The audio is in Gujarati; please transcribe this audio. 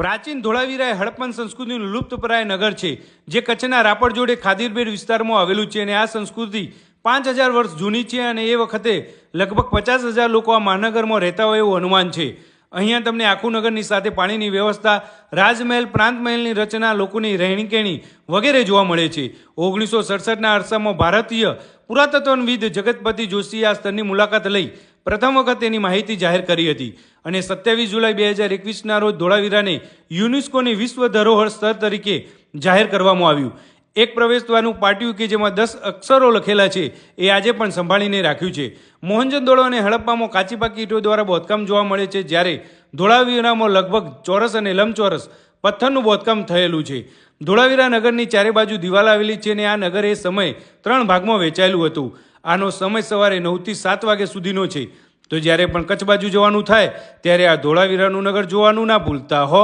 પ્રાચીન ધોળાવીરા એ હડપ્પન સંસ્કૃતિનું લુપ્તપ્રાય નગર છે, જે કચ્છના રાપર જોડે ખાદીરબેડ વિસ્તારમાં આવેલું છે અને આ સંસ્કૃતિ પાંચ હજાર વર્ષ જૂની છે અને એ વખતે લગભગ પચાસ હજાર લોકો આ મહાનગરમાં રહેતા હોય એવું અનુમાન છે. અહીંયા તમને આખું નગરની સાથે પાણીની વ્યવસ્થા, રાજમહેલ પ્રાંત મહેલની રચના, લોકોની રહેણીકેણી વગેરે જોવા મળે છે. ઓગણીસો સડસઠના અરસામાં ભારતીય પુરાતત્વવિદ જગતપતિ જોશીએ આ સ્થળની મુલાકાત લઈ પ્રથમ વખત તેની માહિતી જાહેર કરી હતી અને સત્યાવીસ જુલાઈ બે હજાર એકવીસના રોજ ધોળાવીરાને યુનેસ્કોની વિશ્વ ધરોહર સ્થળ તરીકે જાહેર કરવામાં આવ્યું. એક પ્રવેશદ્વારનું પાટિયું કે જેમાં દસ અક્ષરો લખેલા છે, એ આજે પણ સંભાળીને રાખ્યું છે. મોહનજોદડો અને હડપ્પામાં કાચી ઈંટો દ્વારા બોધકામ જોવા મળે છે, જ્યારે ધોળાવીરામાં લગભગ ચોરસ અને લંબચોરસ પથ્થરનું બોધકામ થયેલું છે. ધોળાવીરા નગરની ચારે બાજુ દિવાલ આવેલી છે અને આ નગર એ સમયે ત્રણ ભાગમાં વહેંચાયેલું હતું. આનો સમય સવારે નવથી સાત વાગ્યા સુધીનો છે. તો જ્યારે પણ કચ્છ બાજુ જવાનું થાય, ત્યારે આ ધોળાવીરાનું નગર જોવાનું ના ભૂલતા હો.